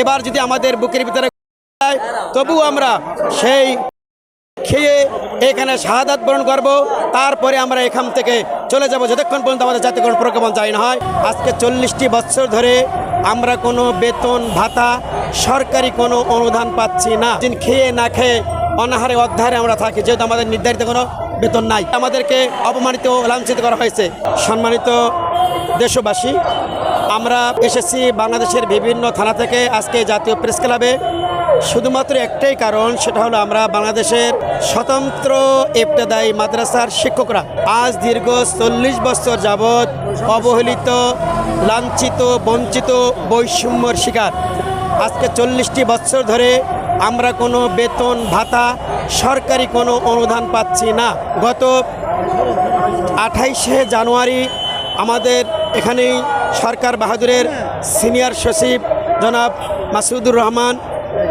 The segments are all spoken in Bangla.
এবার যদি আমাদের বুকের ভিতরে যায়, তবু আমরা সেই খেয়ে এখানে শাহাদাত বরণ করব। তারপরে আমরা এখান থেকে চলে যাব। যতক্ষণ পর্যন্ত আমাদের জাতীয়করণ প্রজ্ঞাপন জারি না হয় আজকে চল্লিশটি বছর ধরে আমরা কোনো বেতন ভাতা সরকারি কোনো অনুদান পাচ্ছি না। দিন খেয়ে না খেয়ে অনাহারে অধ্যাহারে আমরা থাকি যেহেতু আমাদের নির্ধারিত কোনো বেতন নাই। আমাদেরকে অপমানিত লাঞ্ছিত করা হয়েছে। সম্মানিত দেশবাসী আমরা এসেছি বাংলাদেশের বিভিন্ন থানা থেকে আজকে জাতীয় প্রেস ক্লাবে। শুধুমাত্র একটাই কারণ, সেটা হলো আমরা বাংলাদেশের স্বতন্ত্র ইবতদায়ী মাদ্রাসার শিক্ষকরা। আজ দীর্ঘ চল্লিশ বছর যাবৎ অবহেলিত, লাঞ্ছিত, বঞ্চিত, বৈষম্যর শিকার। আজকে চল্লিশটি বছর ধরে আমরা কোনো বেতন, ভাতা, সরকারি কোনো অনুদান পাচ্ছি না। গত আঠাইশে জানুয়ারি আমাদের এখানেই সরকার বাহাদুরের সিনিয়র সচিব জনাব মাসুদুর রহমান,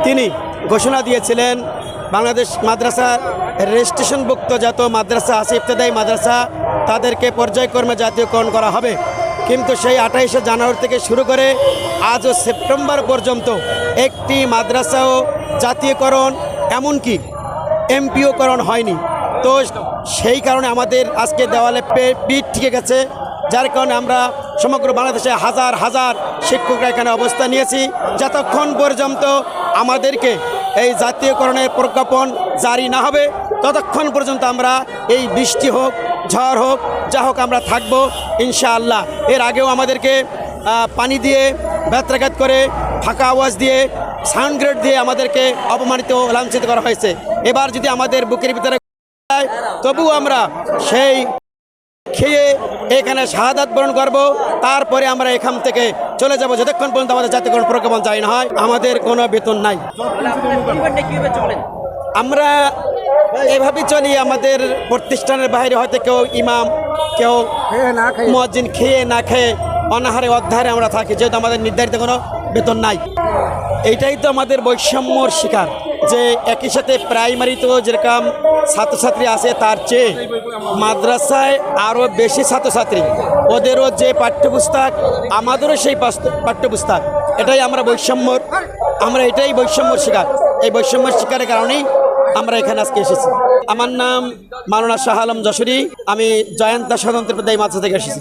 তিনি ঘোষণা দিয়েছিলেন, বাংলাদেশ মাদ্রাসা রেজিস্ট্রেশনভুক্ত যত মাদ্রাসা আছে ইফতেদায়ী মাদ্রাসা, তাদেরকে পর্যায়ক্রমে জাতীয়করণ করা হবে। কিন্তু সেই আঠাইশে জানুয়ারি থেকে শুরু করে আজও সেপ্টেম্বর পর্যন্ত একটি মাদ্রাসাও জাতীয়করণ, এমনকি এমপিওকরণ হয়নি। তো সেই কারণে আমাদের আজকে দেওয়ালে পে- পিঠ ঠিক গেছে। যার কারণে আমরা সমগ্র বাংলাদেশে হাজার হাজার শিক্ষকরা এখানে অবস্থান নিয়েছি। যতক্ষণ পর্যন্ত আমাদেরকে এই জাতীয়করণের প্রজ্ঞাপন জারি না হবে, ততক্ষণ পর্যন্ত আমরা এই বৃষ্টি হোক, ঝড় হোক, যা হোক আমরা থাকব, ইনশাআল্লাহ। এর আগেও আমাদেরকে পানি দিয়ে ব্যত্রাঘাত করে, ফাঁকা আওয়াজ দিয়ে সাউন্ড গ্রেড দিয়ে আমাদেরকে অপমানিত লাঞ্ছিত করা হয়েছে। এবার যদি আমাদের বুকের ভিতরে তবু আমরা সেই খেয়ে এখানে শাহাদাত বরণ করব। তারপরে আমরা এখান থেকে চলে যাব যতক্ষণ পর্যন্ত আমাদের জাতীয়করণ প্রজ্ঞাপন জারি না হয়। আমাদের কোনো বেতন নাই। আমরা এভাবে চলি আমাদের প্রতিষ্ঠানের বাইরে। হয়তো কেউ ইমাম, কেউ মসজিদ খেয়ে না খেয়ে অনাহারে অধ্যাহারে আমরা থাকি। যেহেতু আমাদের নির্ধারিত কোনো বেতন নাই। এইটাই তো আমাদের বৈষম্যর শিকার। যে একই সাথে প্রাইমারিতেও যেরকম ছাত্রছাত্রী আছে, তার চেয়ে মাদ্রাসায় আরও বেশি ছাত্রছাত্রী। ওদেরও যে পাঠ্যপুস্তক, আমাদেরও সেই পাস- পাঠ্যপুস্তক। এটাই আমরা বৈষম্যর, আমরা এটাই বৈষম্যর শিকার। এই বৈষম্যর শিকারের কারণেই আমরা এখানে আজকে এসেছি। আমার নাম মাওলানা শাহ আলম যশোরী, আমি জয়ন্তা স্বতন্ত্র প্রদায়ী থেকে এসেছি।